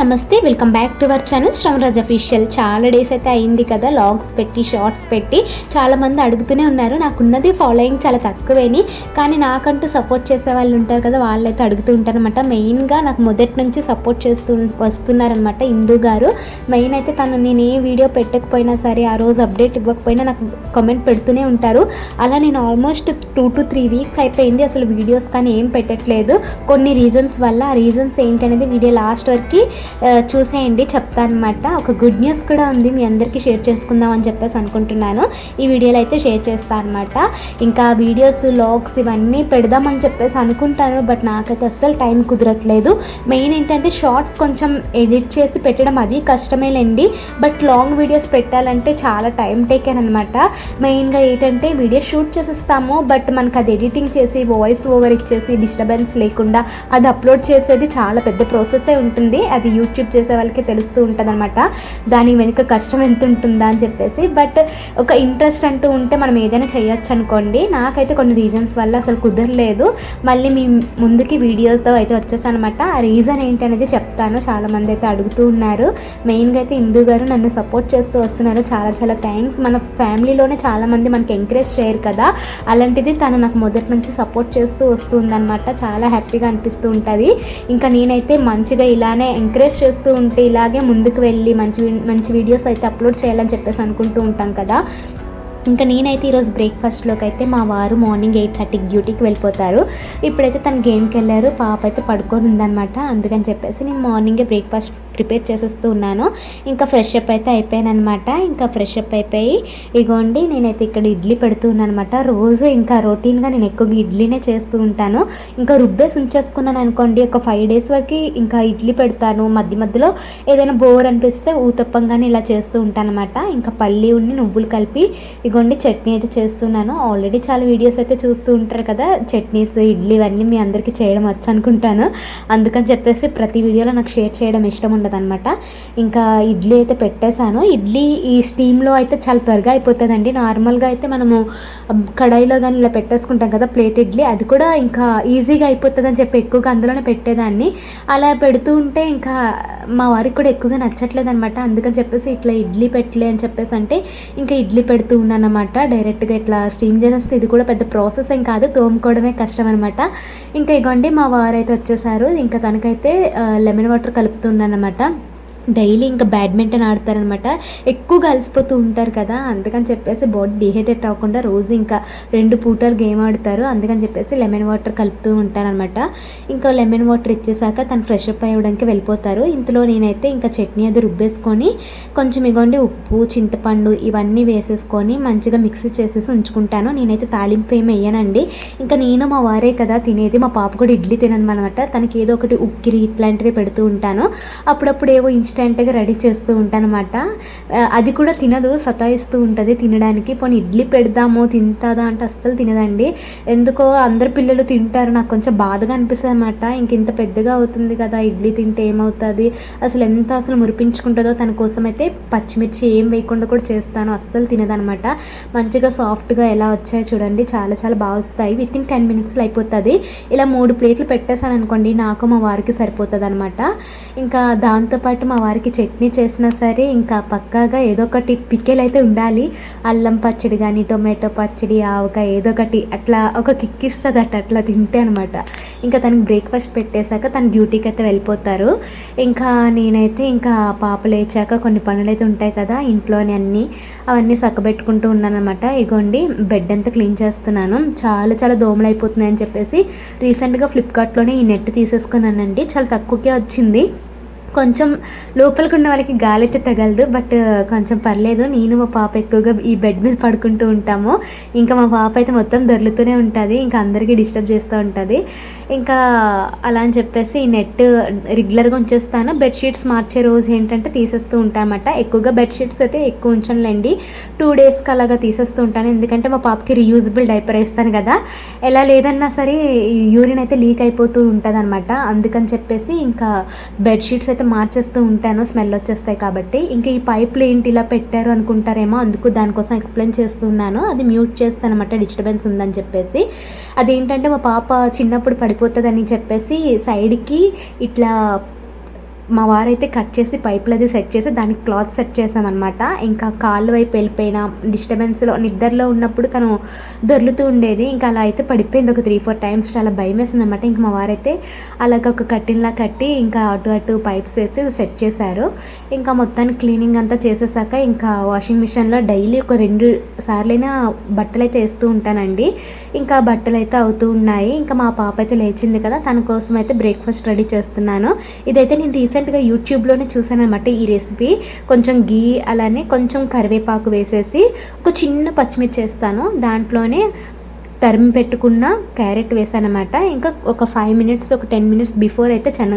నమస్తే welcome back to our channel. Shramraj official. చాలా days అయితే అయింది కదా లాగ్స్ పెట్టి షార్ట్స్ పెట్టి. చాలామంది అడుగుతూనే ఉన్నారు నాకున్నది ఫాలోయింగ్ చాలా తక్కువేని. కానీ నాకంటూ సపోర్ట్ చేసే వాళ్ళు ఉంటారు కదా వాళ్ళైతే అడుగుతూ ఉంటారనమాట మెయిన్గా నాకు మొదటి నుంచి సపోర్ట్ చేస్తూ వస్తున్నారనమాట ఇందు గారు. మెయిన్ అయితే తను నేను ఏ వీడియో పెట్టకపోయినా సరే ఆ రోజు అప్డేట్ ఇవ్వకపోయినా నాకు కామెంట్ పెడుతూనే ఉంటారు. అలా నేను almost two to three weeks అయిపోయింది అసలు వీడియోస్ కానీ ఏం పెట్టట్లేదు. కొన్ని రీజన్స్ వల్ల ఆ రీజన్స్ ఏంటనేది వీడియో లాస్ట్ వరకు చూసేయండి చెప్తాను అనమాట ఒక గుడ్ న్యూస్ కూడా ఉంది మీ అందరికీ షేర్ చేసుకుందాం అని చెప్పేసి అనుకుంటున్నాను. ఈ వీడియోలో అయితే షేర్ చేస్తాను అనమాట ఇంకా వీడియోస్ లాగ్స్ ఇవన్నీ పెడదామని చెప్పేసి అనుకుంటాను బట్ నాకైతే అస్సలు టైం కుదరట్లేదు. మెయిన్ ఏంటంటే షార్ట్స్ కొంచెం ఎడిట్ చేసి పెట్టడం అది కష్టమేలేండి బట్ లాంగ్ వీడియోస్ పెట్టాలంటే చాలా టైం టేకెన్ అనమాట మెయిన్గా ఏంటంటే వీడియో షూట్ చేసేస్తాము బట్ మనకు అది ఎడిటింగ్ చేసి వాయిస్ ఓవర్ ఇచ్చేసి డిస్టర్బెన్స్ లేకుండా అది అప్లోడ్ చేసేది చాలా పెద్ద ప్రాసెసే ఉంటుంది. అది యూట్యూబ్ చేసే వాళ్ళకి తెలుస్తూ ఉంటుంది అనమాట దాని వెనుక కష్టం ఎంత ఉంటుందా అని చెప్పేసి. బట్ ఒక ఇంట్రెస్ట్ అంటూ ఉంటే మనం ఏదైనా చేయొచ్చు అనుకోండి నాకైతే కొన్ని రీజన్స్ వల్ల అసలు కుదరలేదు. మళ్ళీ మీ ముందుకి వీడియోస్తో అయితే వచ్చేసానమాట. అనమాట ఆ రీజన్ ఏంటి అనేది చెప్తాను. చాలామంది అయితే అడుగుతూ ఉన్నారు. మెయిన్గా అయితే ఇందు గారు నన్ను సపోర్ట్ చేస్తూ వస్తున్నారు. చాలా చాలా థ్యాంక్స్. మన ఫ్యామిలీలోనే చాలామంది మనకి ఎంకరేజ్ చేయరు కదా. అలాంటిది తను నాకు మొదటి నుంచి సపోర్ట్ చేస్తూ వస్తుందన్నమాట చాలా హ్యాపీగా అనిపిస్తూ ఉంటుంది. ఇంకా నేనైతే మంచిగా ఇలానే ఎంకరేజ్ చేస్తూ ఉంటే ఇలాగే ముందుకు వెళ్ళి మంచి మంచి వీడియోస్ అయితే అప్లోడ్ చేయాలని చెప్పేసి అనుకుంటూ ఉంటాం కదా. ఇంకా నేనైతే ఈరోజు బ్రేక్ఫాస్ట్లోకి అయితే మా వారు మార్నింగ్ ఎయిట్ థర్టీకి డ్యూటీకి వెళ్ళిపోతారు. ఇప్పుడైతే తను గేమ్కి వెళ్ళారు పాప అయితే పడుకొని ఉందన్నమాట. అందుకని చెప్పేసి నేను మార్నింగే బ్రేక్ఫాస్ట్ ప్రిపేర్ చేసేస్తూ ఉన్నాను. ఇంకా ఫ్రెష్ అప్ అయితే అయిపోయాను అనమాట ఇంకా ఫ్రెష్ అప్ అయిపోయి ఇగోండి నేనైతే ఇక్కడ ఇడ్లీ పెడుతూ ఉన్నానమాట అనమాట రోజు ఇంకా రొటీన్గా నేను ఎక్కువగా ఇడ్లీనే చేస్తూ ఉంటాను. ఇంకా రుబ్బేసి ఉంచేసుకున్నాను అనుకోండి ఒక ఫైవ్ డేస్ వరకు ఇంకా ఇడ్లీ పెడతాను. మధ్య మధ్యలో ఏదైనా బోర్ అనిపిస్తే ఊతప్పంగానే ఇలా చేస్తూ ఉంటాను అనమాట ఇంకా పల్లి ఉన్ని నువ్వులు కలిపి ఇగోండి చట్నీ అయితే చేస్తున్నాను. ఆల్రెడీ చాలా వీడియోస్ అయితే చూస్తూ ఉంటారు కదా చట్నీస్ ఇడ్లీ ఇవన్నీ మీ అందరికీ చేయడం వచ్చు అనుకుంటాను అందుకని చెప్పేసి ప్రతి వీడియోలో నాకు షేర్ చేయడం ఇష్టం ఉండదు అనమాట ఇంకా ఇడ్లీ అయితే పెట్టేశాను. ఇడ్లీ ఈ స్టీమ్లో అయితే చాలా త్వరగా అయిపోతుందండి. నార్మల్గా అయితే మనము కడాయిలో కానీ ఇలా పెట్టేసుకుంటాం కదా ప్లేట్ ఇడ్లీ అది కూడా ఇంకా ఈజీగా అయిపోతుంది అని చెప్పి ఎక్కువగా అందులోనే పెట్టేదాన్ని. అలా పెడుతూ ఉంటే ఇంకా మా వారికి కూడా ఎక్కువగా నచ్చట్లేదు అనమాట అందుకని చెప్పేసి ఇట్లా ఇడ్లీ పెట్టలే అని చెప్పేసి అంటే ఇంకా ఇడ్లీ పెడుతూ ఉన్నాను. అనమాట. డైరెక్ట్గా ఇట్లా స్టీమ్ చేసేస్తే ఇది కూడా పెద్ద ప్రాసెస్ ఏం కాదు తోముకోవడమే కష్టం అనమాట. ఇంకా ఇగోండి మా వారు అయితే వచ్చేసారు. ఇంకా తనకైతే లెమన్ వాటర్ కలుపుతున్నాను అనమాట డైలీ ఇంకా బ్యాడ్మింటన్ ఆడతారనమాట. ఎక్కువగా అలసిపోతూ ఉంటారు కదా అందుకని చెప్పేసి బాడీ డిహైడ్రేట్ అవ్వకుండా రోజు ఇంకా రెండు పూటలు గేమ్ ఆడతారు. అందుకని చెప్పేసి లెమన్ వాటర్ కలుపుతూ ఉంటారనమాట. ఇంకా లెమన్ వాటర్ ఇచ్చేసాక తను ఫ్రెష్ అప్ అయ్యడానికి వెళ్ళిపోతారు. ఇంతలో నేనైతే ఇంకా చట్నీ అది రుబ్బేసుకొని కొంచెం ఇగోండి ఉప్పు చింతపండు ఇవన్నీ వేసేసుకొని మంచిగా మిక్స్ చేసేసి ఉంచుకుంటాను. నేనైతే తాలింపు ఏమి వేయనండి. ఇంకా నేను మా వారే కదా తినేది. మా పాప కూడా ఇడ్లీ తినదనమాట. తనకి ఏదో ఒకటి ఉక్కిరి ఇట్లాంటివి పెడుతూ ఉంటాను. అప్పుడప్పుడు ఏవో ఇన్స్టా ఇన్స్టెంట్గా రెడీ చేస్తూ ఉంటానమాట. అది కూడా తినదు సతాయిస్తూ ఉంటుంది తినడానికి. పోనీ ఇడ్లీ పెడదామో తింటుందా అంటే అస్సలు తినదండి. ఎందుకో అందరు పిల్లలు తింటారు నాకు కొంచెం బాధగా అనిపిస్తుంది అనమాట ఇంక ఇంత పెద్దగా అవుతుంది కదా ఇడ్లీ తింటే ఏమవుతుంది? అసలు ఎంత అసలు మురిపించుకుంటుందో తన కోసం అయితే పచ్చిమిర్చి ఏం వేయకుండా కూడా చేస్తాను అస్సలు తినదనమాట మంచిగా సాఫ్ట్గా ఎలా వచ్చాయో చూడండి. చాలా చాలా బాగా వస్తాయి. విత్ ఇన్ టెన్ మినిట్స్లో అయిపోతుంది. ఇలా మూడు ప్లేట్లు పెట్టేశాను అనుకోండి నాకు మా వారికి సరిపోతుంది అనమాట ఇంకా దాంతోపాటు మా వారికి వారికి చట్నీ చేసినా సరే ఇంకా పక్కాగా ఏదో ఒకటి పికెల్ అయితే ఉండాలి. అల్లం పచ్చడి కానీ టొమాటో పచ్చడి ఆవకాయ ఏదో ఒకటి అట్లా ఒక కిక్ ఇస్తుంది అట్ట అట్లా తింటే అనమాట ఇంకా తనకి బ్రేక్ఫాస్ట్ పెట్టేశాక తన డ్యూటీకి అయితే వెళ్ళిపోతారు. ఇంకా నేనైతే ఇంకా పాప లేచాక కొన్ని పనులు అయితే ఉంటాయి కదా ఇంట్లోని అన్నీ అవన్నీ సక్కబెట్టుకుంటూ ఉన్నానమాట ఇగోండి బెడ్ అంతా క్లీన్ చేస్తున్నాను. చాలా చాలా దోమలు అయిపోతున్నాయని చెప్పేసి రీసెంట్గా ఫ్లిప్కార్ట్లోనే ఈ నెట్ తీసేసుకున్నానండి. చాలా తక్కువకే వచ్చింది. కొంచెం లోపలికి ఉన్న వాళ్ళకి గాలి అయితే తగలదు బట్ కొంచెం పర్లేదు. నేను మా పాప ఎక్కువగా ఈ బెడ్ మీద పడుకుంటూ ఉంటాము. ఇంకా మా పాప అయితే మొత్తం దొర్లుతూనే ఉంటుంది. ఇంకా అందరికీ డిస్టర్బ్ చేస్తూ ఉంటుంది. ఇంకా అలా అని చెప్పేసి ఈ నెట్ రెగ్యులర్గా ఉంచేస్తాను. బెడ్షీట్స్ మార్చే రోజు ఏంటంటే తీసేస్తూ ఉంటానమాట. ఎక్కువగా బెడ్షీట్స్ అయితే ఎక్కువ ఉంచనులేండి. టూ డేస్కి అలాగా తీసేస్తూ ఉంటాను. ఎందుకంటే మా పాపకి రీయూజబుల్ డైపర్ వేస్తాను కదా. ఎలా లేదన్నా సరే యూరిన్ అయితే లీక్ అయిపోతూ ఉంటుంది అనమాట అందుకని చెప్పేసి ఇంకా బెడ్షీట్స్ అయితే మార్చేస్తూ ఉంటాను స్మెల్ వచ్చేస్తాయి కాబట్టి ఇంకా ఈ పైపులు ఏంటి ఇలా పెట్టారు అనుకుంటారేమో అందుకు దానికోసం ఎక్స్ప్లెయిన్ చేస్తున్నాను. అది మ్యూట్ చేస్తాను అనమాట డిస్టర్బెన్స్ ఉందని చెప్పేసి. అదేంటంటే మా పాప చిన్నప్పుడు పడిపోతుందని చెప్పేసి సైడ్కి ఇట్లా మా వారైతే కట్ చేసి పైపులు అది సెట్ చేసి దానికి క్లాత్ సెట్ చేసామన్నమాట ఇంకా కాళ్ళు వైపు వెళ్ళిపోయిన డిస్టర్బెన్స్లో నిద్రలో ఉన్నప్పుడు తను దొర్లుతూ ఉండేది. ఇంకా అలా అయితే పడిపోయింది. ఒక త్రీ ఫోర్ టైమ్స్ చాలా భయం వేసింది అనమాట ఇంకా మా వారైతే అలాగ ఒక కట్టిన్లా కట్టి ఇంకా అటు అటు పైప్స్ వేసి సెట్ చేశారు. ఇంకా మొత్తానికి క్లీనింగ్ అంతా చేసేసాక ఇంకా వాషింగ్ మిషన్లో డైలీ ఒక రెండు సార్లైనా బట్టలు అయితే వేస్తూ ఉంటానండి. ఇంకా బట్టలు అయితే అవుతూ ఉన్నాయి. ఇంకా మా పాప అయితే లేచింది కదా తన కోసం అయితే బ్రేక్ఫాస్ట్ రెడీ చేస్తున్నాను. ఇదైతే నేను రీసెంట్ రీసెంట్గా యూట్యూబ్లోనే చూసాను అనమాట ఈ రెసిపీ. కొంచెం గీ అలానే కొంచెం కరివేపాకు వేసేసి ఒక చిన్న పచ్చిమిర్చి వేస్తాను. దాంట్లోనే తరిమి పెట్టుకున్న క్యారెట్ వేసానమాట ఇంకా ఒక ఫైవ్ మినిట్స్ ఒక టెన్ మినిట్స్ బిఫోర్ అయితే చెన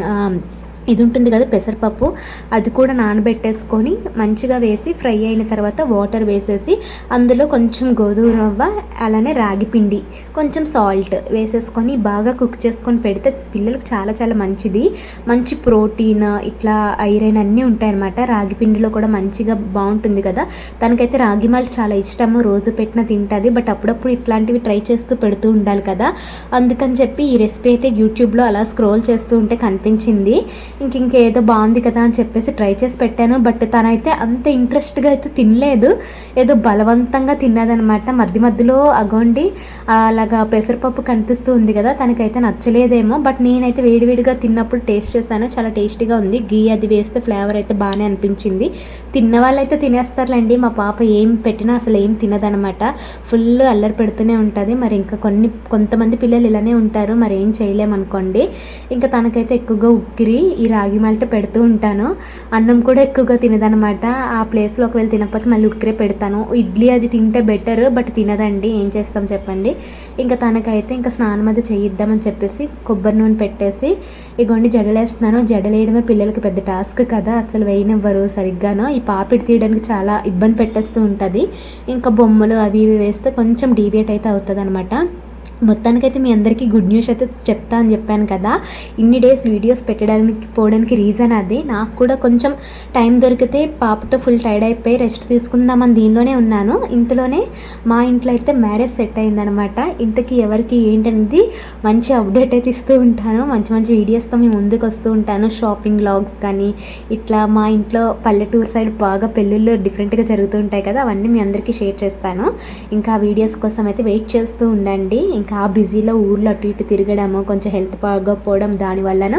ఇది ఉంటుంది కదా పెసరపప్పు. అది కూడా నానబెట్టేసుకొని మంచిగా వేసి ఫ్రై అయిన తర్వాత వాటర్ వేసేసి అందులో కొంచెం గోధుమ రవ్వ అలానే రాగి పిండి కొంచెం సాల్ట్ వేసేసుకొని బాగా కుక్ చేసుకొని పెడితే పిల్లలకు చాలా చాలా మంచిది. మంచి ప్రోటీన్ ఇట్లా ఐరన్ అన్నీ ఉంటాయన్నమాట. రాగి పిండిలో కూడా మంచిగా బాగుంటుంది కదా. తనకైతే రాగి మాల్ట్ చాలా ఇష్టము. రోజు పెట్టిన తింటుంది. బట్ అప్పుడప్పుడు ఇట్లాంటివి ట్రై చేస్తూ పెడుతూ ఉండాలి కదా. అందుకని చెప్పి ఈ రెసిపీ అయితే యూట్యూబ్లో అలా స్క్రోల్ చేస్తూ ఉంటే కనిపించింది. ఇంక ఇంకేదో బాగుంది కదా అని చెప్పేసి ట్రై చేసి పెట్టాను. బట్ తనైతే అంత ఇంట్రెస్ట్గా అయితే తినలేదు. ఏదో బలవంతంగా తిన్నదనమాట మధ్య మధ్యలో అగోండి అలాగా పెసరపప్పు కనిపిస్తూ ఉంది కదా తనకైతే నచ్చలేదేమో. బట్ నేనైతే వేడివేడిగా తిన్నప్పుడు టేస్ట్ చేశాను. చాలా టేస్టీగా ఉంది. గీ అది వేస్తే ఫ్లేవర్ అయితే బాగానే అనిపించింది. తిన్న వాళ్ళైతే తినేస్తారులేండి. మా పాప ఏం పెట్టినా అసలు ఏం తినదనమాట ఫుల్ అల్లరి పెడుతూనే ఉంటుంది. మరి ఇంకా కొన్ని కొంతమంది పిల్లలు ఇలానే ఉంటారు. మరి ఏం చేయలేమనుకోండి. ఇంకా తనకైతే ఎక్కువగా ఉక్కిరి ఈ ఈ రాగి మాల్ట పెడుతూ ఉంటాను. అన్నం కూడా ఎక్కువగా తినదనమాట. ఆ ప్లేస్లో ఒకవేళ తినకపోతే మళ్ళీ ఉక్కిరే పెడతాను. ఇడ్లీ అది తింటే బెటర్ బట్ తినదండి. ఏం చేస్తాం చెప్పండి. ఇంకా తనకైతే ఇంకా స్నానం అది చేయిద్దామని చెప్పేసి కొబ్బరి నూనె పెట్టేసి ఇగోండి జడలేస్తున్నాను. జడలేయడమే పిల్లలకి పెద్ద టాస్క్ కదా. అసలు వేయనివ్వరు సరిగ్గాను. ఈ పాపిడి తీయడానికి చాలా ఇబ్బంది పెట్టేస్తూ ఉంటుంది. ఇంకా బొమ్మలు అవి ఇవి వేస్తే కొంచెం డీవియేట్ అయితే అవుతుంది అనమాట మొత్తానికైతే మీ అందరికీ గుడ్ న్యూస్ అయితే చెప్తా అని చెప్పాను కదా. ఇన్ని డేస్ వీడియోస్ పెట్టడానికి పోవడానికి రీజన్ అది. నాకు కూడా కొంచెం టైం దొరికితే పాపతో ఫుల్ టైర్డ్ అయిపోయి రెస్ట్ తీసుకుందామని దీనిలోనే ఉన్నాను. ఇంతలోనే మా ఇంట్లో అయితే మ్యారేజ్ సెట్ అయిందనమాట ఇంతకీ ఎవరికి ఏంటనేది మంచి అప్డేట్ అయితే ఇస్తూ ఉంటాను. మంచి మంచి వీడియోస్తో మేము ముందుకు వస్తూ ఉంటాను. షాపింగ్ లాగ్స్ కానీ ఇట్లా మా ఇంట్లో పల్లెటూరు సైడ్ బాగా పెళ్ళిళ్ళు డిఫరెంట్గా జరుగుతూ ఉంటాయి కదా అవన్నీ మీ అందరికీ షేర్ చేస్తాను. ఇంకా వీడియోస్ కోసం అయితే వెయిట్ చేస్తూ ఉండండి. ఇంకా ఆ బిజీలో ఊర్లో అటు ఇటు తిరగడము కొంచెం హెల్త్ బాగోకపోవడం దానివల్లన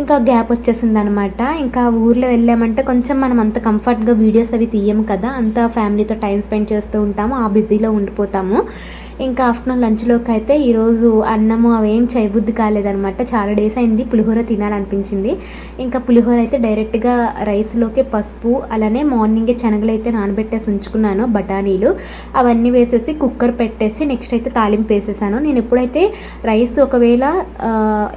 ఇంకా గ్యాప్ వచ్చేసింది అనమాట ఇంకా ఊర్లో వెళ్ళామంటే కొంచెం మనం అంత కంఫర్ట్గా వీడియోస్ అవి తీయము కదా అంత ఫ్యామిలీతో టైం స్పెండ్ చేస్తూ ఉంటాము ఆ బిజీలో ఉండిపోతాము. ఇంకా ఆఫ్టర్నూన్ లంచ్లోకి అయితే ఈరోజు అన్నము అవేం చేయబుద్ధి కాలేదనమాట చాలా డేస్ అయింది. పులిహోర తినాలనిపించింది. ఇంకా పులిహోర అయితే డైరెక్ట్గా రైస్లోకి పసుపు అలానే మార్నింగే శనగలు అయితే నానబెట్టేసి ఉంచుకున్నాను బఠానీలు. అవన్నీ వేసేసి కుక్కర్ పెట్టేసి నెక్స్ట్ అయితే తాలింపు వేసేసాను. నేను ఎప్పుడైతే రైస్ ఒకవేళ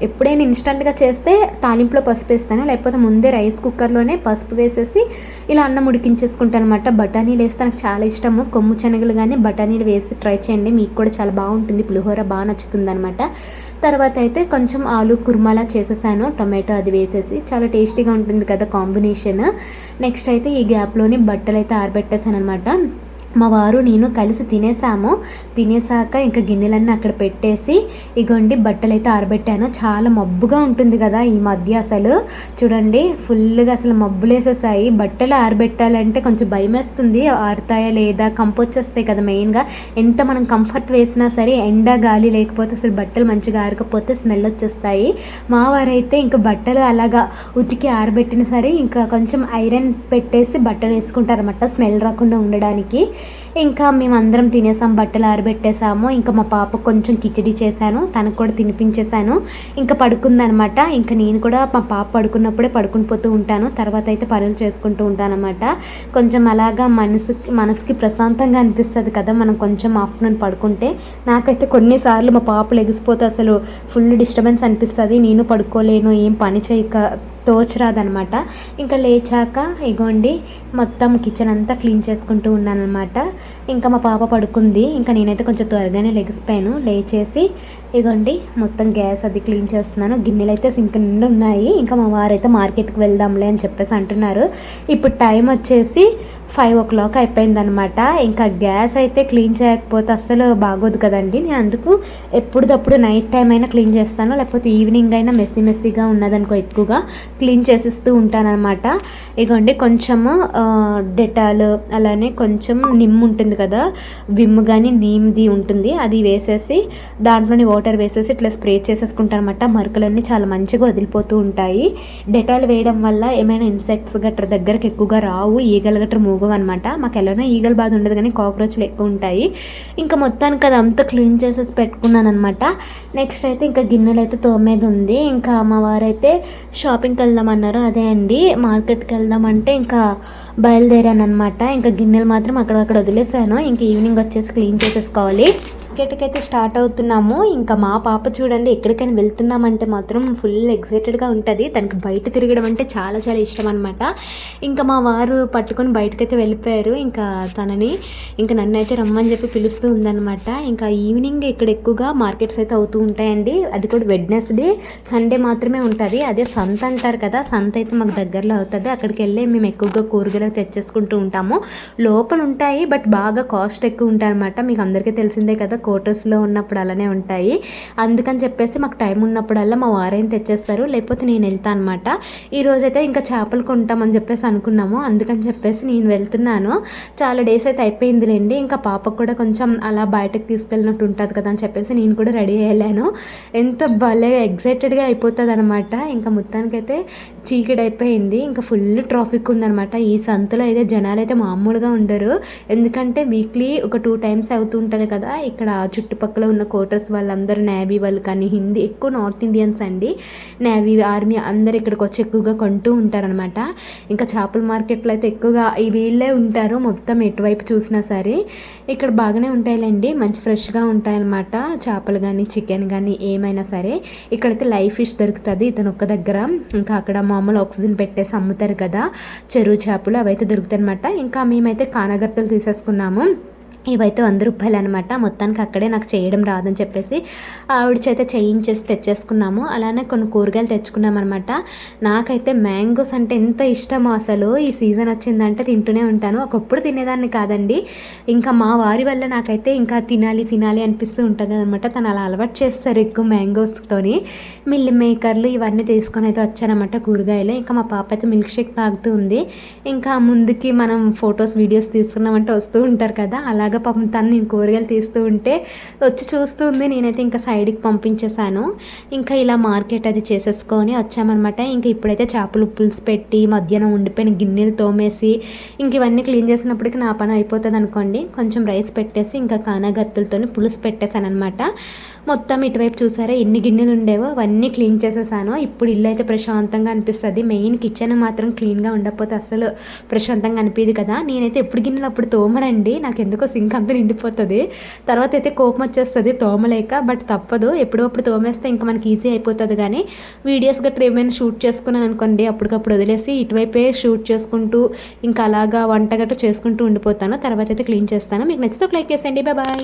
ఎప్పుడైనా ఇన్స్టంట్గా చేస్తే తాలింపులో పసుపు వేస్తాను. లేకపోతే ముందే రైస్ కుక్కర్లోనే పసుపు వేసేసి ఇలా అన్నం ఉడికించేసుకుంటాను అనమాట బఠానీలు వేస్తే నాకు చాలా ఇష్టము. కొమ్ము శనగలు కానీ బఠానీలు వేసి ట్రై చేయండి. మీకు కూడా చాలా బాగుంటుంది. పులిహోర బాగా నచ్చుతుంది అనమాట తర్వాత అయితే కొంచెం ఆలు కుర్మాలా చేసేసాను. టొమాటో అది వేసేసి చాలా టేస్టీగా ఉంటుంది కదా కాంబినేషన్. నెక్స్ట్ అయితే ఈ గ్యాప్లోని బట్టలు అయితే ఆరబెట్టేసాను అనమాట మా వారు నేను కలిసి తినేసాము. తినేసాక ఇంకా గిన్నెలన్నీ అక్కడ పెట్టేసి ఇగోండి బట్టలు అయితే ఆరబెట్టాను. చాలా మబ్బుగా ఉంటుంది కదా ఈ మధ్య అసలు. చూడండి ఫుల్గా అసలు మబ్బులు వేసేసాయి బట్టలు ఆరబెట్టాలంటే కొంచెం భయం వేస్తుంది ఆరుతాయా లేదా? కంపొచ్చేస్తాయి కదా మెయిన్గా. ఎంత మనం కంఫర్ట్ వేసినా సరే ఎండ గాలి లేకపోతే అసలు బట్టలు మంచిగా ఆరకపోతే స్మెల్ వచ్చేస్తాయి. మా వారైతే ఇంకా బట్టలు అలాగా ఉతికి ఆరబెట్టిన సరే ఇంకా కొంచెం ఐరన్ పెట్టేసి బట్టలు వేసుకుంటారన్నమాట. స్మెల్ రాకుండా ఉండడానికి. ఇంకా మేమందరం తినేసాం బట్టలు ఆరబెట్టేసాము. ఇంకా మా పాప కొంచెం కిచిడి చేశాను తనకు కూడా తినిపించేశాను. ఇంకా పడుకుందనమాట. ఇంకా నేను కూడా మా పాప పడుకున్నప్పుడే పడుకుని పోతూ ఉంటాను. తర్వాత అయితే పనులు చేసుకుంటూ ఉంటానమాట కొంచెం అలాగా మనసుకి మనసుకి ప్రశాంతంగా అనిపిస్తుంది కదా మనం కొంచెం ఆఫ్టర్నూన్ పడుకుంటే. నాకైతే కొన్నిసార్లు మా పాప లెగిసిపోతే అసలు ఫుల్ డిస్టర్బెన్స్ అనిపిస్తుంది. నేను పడుకోలేను ఏం పని చేయక తోచరాదనమాట. ఇంకా లేచాక ఇగోండి మొత్తం కిచెన్ అంతా క్లీన్ చేసుకుంటూ ఉన్నాను అనమాట ఇంకా మా పాప పడుకుంది. ఇంకా నేనైతే కొంచెం త్వరగానే లెగిసిపోయాను. లేచేసి ఇగోండి మొత్తం గ్యాస్ అది క్లీన్ చేస్తున్నాను. గిన్నెలు అయితే సింక్ నిండు ఉన్నాయి. ఇంకా మా వారైతే మార్కెట్కి వెళ్దాంలే అని చెప్పేసి అంటున్నారు. ఇప్పుడు టైం వచ్చేసి ఫైవ్ ఓ క్లాక్ అయిపోయిందనమాట ఇంకా గ్యాస్ అయితే క్లీన్ చేయకపోతే అస్సలు బాగోదు కదండి. నేను అందుకు ఎప్పుడప్పుడు నైట్ టైం అయినా క్లీన్ చేస్తాను. లేకపోతే ఈవినింగ్ అయినా మెస్సీ మెస్సీగా ఉన్నదనుకో ఎక్కువగా క్లీన్ చేసిస్తూ ఉంటానన్నమాట. ఇగోండి కొంచెము డెటాల్ అలానే కొంచెం నిమ్ ఉంటుంది కదా. విమ్ కానీ నీమ్ది ఉంటుంది. అది వేసేసి దాంట్లోని వాటర్ వేసేసి ఇట్లా స్ప్రే చేసేసుకుంటాను అనమాట మరకలన్నీ చాలా మంచిగా వదిలిపోతూ ఉంటాయి. డెటాల్ వేయడం వల్ల ఏమైనా ఇన్సెక్ట్స్ గట్ర దగ్గరకు ఎక్కువగా రావు ఈగలు గట్ర మూగవు అనమాట మాకు ఎలానో ఈగలు బాధ ఉండదు కానీ కాక్రోచ్లు ఎక్కువ ఉంటాయి. ఇంకా మొత్తానికి అది అంతా క్లీన్ చేసేసి పెట్టుకున్నాను అనమాట నెక్స్ట్ అయితే ఇంకా గిన్నెలు అయితే తోమేది ఉంది. ఇంకా అమ్మవారైతే షాపింగ్కి వెళ్దామన్నారు. అదే అండి. మార్కెట్కి వెళ్దామంటే ఇంకా బయలుదేరాను అనమాట ఇంకా గిన్నెలు మాత్రం అక్కడ వదిలేసాను ఇంకా ఈవినింగ్ వచ్చేసి క్లీన్ చేసేసుకోవాలి. మార్కెట్కి అయితే స్టార్ట్ అవుతున్నాము. ఇంకా మా పాప చూడండి ఎక్కడికైనా వెళ్తున్నామంటే మాత్రం ఫుల్ ఎగ్జైటెడ్గా ఉంటుంది. తనకి బయట తిరగడం అంటే చాలా చాలా ఇష్టం అనమాట ఇంకా మా వారు పట్టుకొని బయటకైతే వెళ్ళిపోయారు. ఇంకా తనని ఇంకా నన్ను అయితే రమ్మని చెప్పి పిలుస్తూ ఉందన్నమాట. ఇంకా ఈవినింగ్ ఇక్కడ ఎక్కువగా మార్కెట్స్ అయితే అవుతూ ఉంటాయండి. అది కూడా వెడ్నెస్డే సండే మాత్రమే ఉంటుంది. అదే సంత అంటారు కదా సంత అయితే మాకు దగ్గరలో అవుతుంది. అక్కడికి వెళ్ళి మేము ఎక్కువగా కూరగాయలు తెచ్చేసుకుంటూ ఉంటాము. లోపల ఉంటాయి బట్ బాగా కాస్ట్ ఎక్కువ ఉంటాయి అనమాట మీకు అందరికీ తెలిసిందే కదా క్వార్టర్స్లో ఉన్నప్పుడు అలానే ఉంటాయి. అందుకని చెప్పేసి మాకు టైం ఉన్నప్పుడల్లా మా వారేం తెచ్చేస్తారు? లేకపోతే నేను వెళ్తాను అనమాట ఈరోజైతే ఇంకా చేపలు కొంటామని చెప్పేసి అనుకున్నాము. అందుకని చెప్పేసి నేను వెళ్తున్నాను. చాలా డేస్ అయితే అయిపోయిందిలేండి. ఇంకా పాపకు కూడా కొంచెం అలా బయటకు తీసుకెళ్ళినట్టు ఉంటుంది కదా అని చెప్పేసి నేను కూడా రెడీ అయ్యాను ఎంత భలే ఎగ్జైటెడ్గా అయిపోతుంది అనమాట ఇంకా మొత్తానికైతే చీకటి అయిపోయింది ఇంకా ఫుల్ ట్రాఫిక్ ఉందనమాట ఈ సంతలో అయితే జనాలు అయితే మామూలుగా ఉండరు. ఎందుకంటే వీక్లీ ఒక టూ టైమ్స్ అవుతూ ఉంటుంది కదా. ఇక్కడ చుట్టుపక్కల ఉన్న క్వార్టర్స్ వాళ్ళందరూ నేవీ వాళ్ళు కానీ హిందీ ఎక్కువ నార్త్ ఇండియన్స్ అండి. నేవీ ఆర్మీ అందరు ఇక్కడికి వచ్చి ఎక్కువగా కొంటూ ఉంటారనమాట ఇంకా చేపల మార్కెట్లో అయితే ఎక్కువగా ఈ వీళ్ళే ఉంటారు. మొత్తం ఎటువైపు చూసినా సరే ఇక్కడ బాగానే ఉంటాయిలేండి. మంచి ఫ్రెష్గా ఉంటాయన్నమాట. చేపలు కానీ చికెన్ కానీ ఏమైనా సరే. ఇక్కడైతే లైవ్ ఫిష్ దొరుకుతుంది ఇతను ఒక్క దగ్గర. ఇంకా అక్కడ మామూలు ఆక్సిజన్ పెట్టేసి అమ్ముతారు కదా చెరువు చేపలు అవైతే దొరుకుతాయి అనమాట ఇంకా మేమైతే కానగర్తలు తీసేసుకున్నాము. ఇవైతే వంద రూపాయలు అనమాట మొత్తానికి అక్కడే నాకు చేయడం రాదని చెప్పేసి ఆవిడ చేత చేయించేసి తెచ్చేసుకున్నాము. అలానే కొన్ని కూరగాయలు తెచ్చుకున్నాం అనమాట నాకైతే మ్యాంగోస్ అంటే ఎంత ఇష్టమో అసలు. ఈ సీజన్ వచ్చిందంటే తింటూనే ఉంటాను. ఒకప్పుడు తినేదాన్ని కాదండి. ఇంకా మా వారి వల్ల నాకైతే ఇంకా తినాలి తినాలి అనిపిస్తూ ఉంటుంది అనమాట తను అలా అలవాటు చేస్తారు ఎక్కువ మ్యాంగోస్తోని. మిల్ మేకర్లు ఇవన్నీ తీసుకొని అయితే వచ్చానమాట కూరగాయలు. ఇంకా మా పాప అయితే మిల్క్ షేక్ తాగుతూ ఉంది. ఇంకా ముందుకి మనం ఫొటోస్ వీడియోస్ తీసుకున్నామంటే వస్తూ ఉంటారు కదా. అలా అలాగా పాపం తను నేను కూరగాయలు తీస్తూ ఉంటే వచ్చి చూస్తూ ఉంది. నేనైతే ఇంకా సైడ్కి పంపించేశాను. ఇంకా ఇలా మార్కెట్ అది చేసేసుకొని వచ్చామన్నమాట. ఇంకా ఇప్పుడైతే చేపలు పులుసు పెట్టి మధ్యాహ్నం ఉండిపోయిన గిన్నెలు తోమేసి ఇంక ఇవన్నీ క్లీన్ చేసినప్పటికీ నా పని అయిపోతుంది అనుకోండి కొంచెం రైస్ పెట్టేసి ఇంకా కానాగత్తులతో పులుసు పెట్టేశాను అనమాట మొత్తం ఇటువైపు చూసారా? ఎన్ని గిన్నెలు ఉండేవో అవన్నీ క్లీన్ చేసేసాను. ఇప్పుడు ఇల్లు అయితే ప్రశాంతంగా అనిపిస్తుంది. మెయిన్ కిచెన్ మాత్రం క్లీన్గా ఉండకపోతే అసలు ప్రశాంతంగా అనిపించదు కదా. నేనైతే ఎప్పుడు గిన్నెలు అప్పుడు తోమరండి నాకు ఎందుకో సింక్ అంతా నిండిపోతుంది. తర్వాత అయితే కోపం వచ్చేస్తుంది తోమలేక. బట్ తప్పదు. ఎప్పుడప్పుడు తోమేస్తే ఇంకా మనకి ఈజీ అయిపోతుంది కానీ వీడియోస్ గట్రా ఏమైనా షూట్ చేసుకున్నాను అనుకోండి అప్పటికప్పుడు వదిలేసి ఇటువైపే షూట్ చేసుకుంటూ ఇంకా అలాగా వంట గట్రా చేసుకుంటూ ఉండిపోతాను. తర్వాత అయితే క్లీన్ చేస్తాను. మీకు నచ్చితే ఒక లైక్ చేసేయండి. బాయ్.